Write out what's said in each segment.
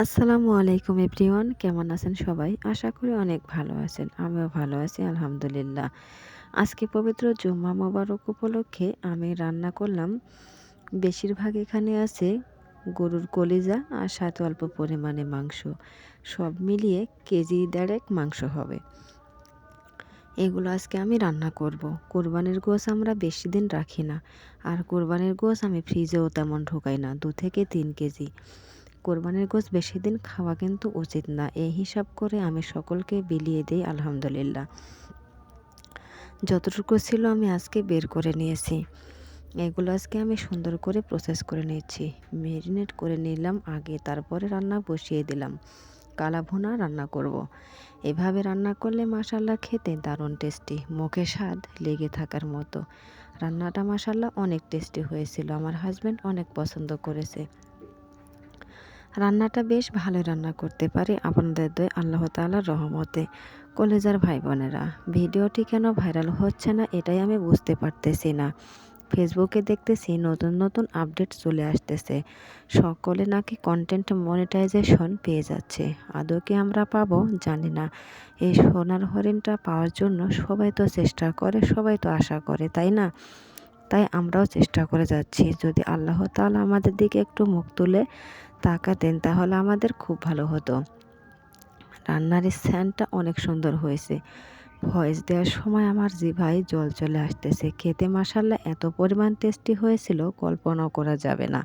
আসসালামু আলাইকুম এভরিওয়ান, কেমন আছেন সবাই? আশা করি অনেক ভালো আছেন, আমিও ভালো আছি, আলহামদুলিল্লাহ। আজকে পবিত্র জুম্মা মোবারক উপলক্ষে আমি রান্না করলাম, বেশিরভাগ এখানে আছে গরুর কলিজা আর সাথে অল্প পরিমাণে মাংস। সব মিলিয়ে কেজি দেড়েক মাংস হবে। এগুলো আজকে আমি রান্না করব। কোরবানির গোস আমরা বেশি দিন রাখি না, আর কোরবানির গোস আমি ফ্রিজেও তেমন ঢোকাই না, দু থেকে তিন কেজি। কোরবানির গোস বেশি দিন খাওয়া কিন্তু উচিত না। এই হিসাব করে আমি সকলকে বিলিয়ে দিই, আলহামদুলিল্লাহ। যতটুকু ছিল আমি আজকে বের করে নিয়েছি। এগুলো আজকে আমি সুন্দর করে প্রসেস করে নিয়েছি। ম্যারিনেট করে নিলাম, আগে তারপরে রান্না বসিয়ে দিলাম। কালা ভুনা রান্না করব। এভাবে রান্না করলে মাসাল্লা খেতে দারুণ টেস্টি মুখে স্বাদ লেগে থাকার মতো। রান্নাটা মাসাল্লা অনেক টেস্টি হয়েছিল, আমার হাজব্যান্ড অনেক পছন্দ করেছে। রান্নাটা বেশ ভালো রান্না করতে পারি আপনাদের দয় আল্লাহ তালার রহমতে। কলেজার ভাই বোনেরা ভিডিওটি কেন ভাইরাল হচ্ছে না এটাই আমি বুঝতে পারতেছি না। ফেসবুকে দেখতেছি নতুন নতুন আপডেট চলে আসতেছে। সকলে নাকি কন্টেন্ট মনিটাইজেশন পেয়ে যাচ্ছে। আদৌ কি আমরা পাবো? জানি না। এই সোনার হরিণটা পাওয়ার জন্য সবাই তো চেষ্টা করে, সবাই তো আশা করে, তাই না? তাই আমরাও চেষ্টা করে যাচ্ছি। যদি আল্লাহ তালা আমাদের দিকে একটু মুখ তুলে তাকাতেন, তাহলে আমাদের খুব ভালো হতো। রান্নার স্যানটা অনেক সুন্দর হয়েছে। ভয়েস দেওয়ার সময় আমার জিভাই জল চলে আসতেছে। খেতে মাসাল্লা এত পরিমাণ টেস্টি হয়েছিল, কল্পনাও করা যাবে না।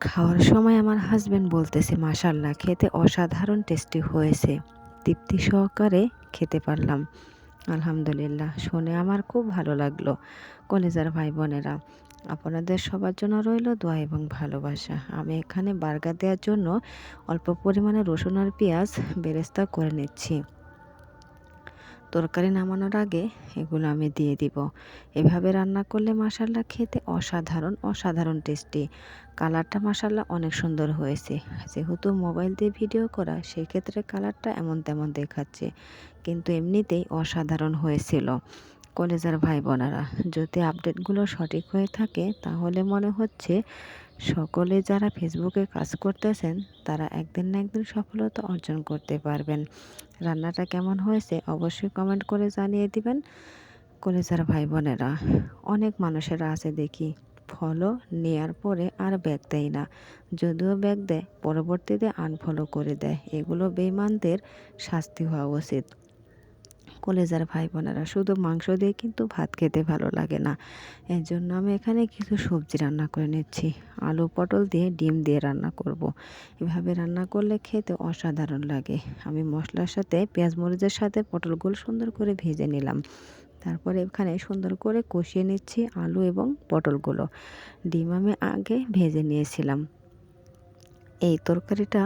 খাওয়ার সময় আমার হাজব্যান্ড বলতেছে মাসাল্লাহ খেতে অসাধারণ টেস্টি হয়েছে। তৃপ্তি সহকারে খেতে পারলাম। আলহামদুলিল্লাহ, শুনে আমার খুব ভালো লাগল। কলেজার ভাই বোনেরা আপনাদের সবার জন্য রইল দোয়া এবং ভালোবাসা। আমি এখানে বার্গার দেওয়ার জন্য অল্প পরিমাণে রসুন আর পেঁয়াজ বেরেস্তা করে নিচ্ছি। তরকারি নামানোর আগে এগুলো আমি দিয়ে দিব। এভাবে রান্না করলে মাসাল্লা খেতে অসাধারণ অসাধারণ টেস্টি। কালারটা মাসাল্লা অনেক সুন্দর হয়েছে। যেহেতু মোবাইল দিয়ে ভিডিও করা, সেক্ষেত্রে কালারটা এমন তেমন দেখাচ্ছে, কিন্তু এমনিতেই অসাধারণ হয়েছিল। কলেজার ভাই বোনেরা যদি আপডেটগুলো সঠিক হয়ে থাকে, তাহলে মনে হচ্ছে সকলে যারা ফেসবুকে কাজ করতেছেন, তারা একদিন না একদিন সফলতা অর্জন করতে পারবেন। রান্নাটা কেমন হয়েছে অবশ্যই কমেন্ট করে জানিয়ে দিবেন। কলেজার ভাই বোনেরা অনেক মানুষেরা আছে দেখি ফলো নেয়ার পরে আর ব্যাগ দেয় না। যদিও ব্যাগ দেয়, পরবর্তীতে আনফলো করে দেয়। এগুলো বেইমানদের শাস্তি হওয়া উচিত। কলেজার ভাই বোনেরা শুধু মাংস দিয়ে কিন্তু ভাত খেতে ভালো লাগে না। এর জন্য আমি এখানে কিছু সবজি রান্না করে নিচ্ছি। আলু, পটল দিয়ে ডিম দিয়ে রান্না করব। এভাবে রান্না করলে খেতে অসাধারণ লাগে। আমি মশলার সাথে পেঁয়াজ মরিচের সাথে পটলগুলো সুন্দর করে ভেজে নিলাম। তারপরে এখানে সুন্দর করে কষিয়ে নিচ্ছি আলু এবং পটলগুলো। ডিম আমি আগে ভেজে নিয়েছিলাম। এই তরকারিটা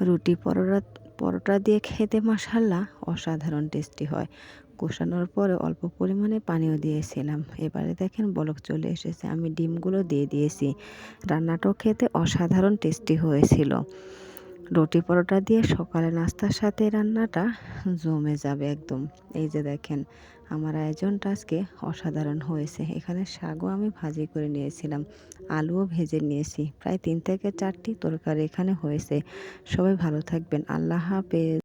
রুটি পরোটা পরোটা দিয়ে খেতে মশাল্লা অসাধারণ টেস্টি হয়। কষানোর পরে অল্প পরিমাণে পানিও দিয়েছিলাম। এবারে দেখেন বলক চলে এসেছে, আমি ডিমগুলো দিয়ে দিয়েছি। রান্নাটাও খেতে অসাধারণ টেস্টি হয়েছিল। রুটি পরোটা দিয়ে সকালে নাস্তার সাথে রান্নাটা জমে যাবে একদম। এই যে দেখেন আমার আয়োজনটা আজকে অসাধারণ হয়েছে। এখানে শাকও আমি ভাজি করে নিয়েছিলাম, আলুও ভেজে নিয়েছি। প্রায় তিন থেকে চারটি তরকারি এখানে হয়েছে। সবাই ভালো থাকবেন। আল্লাহ হাফেজ।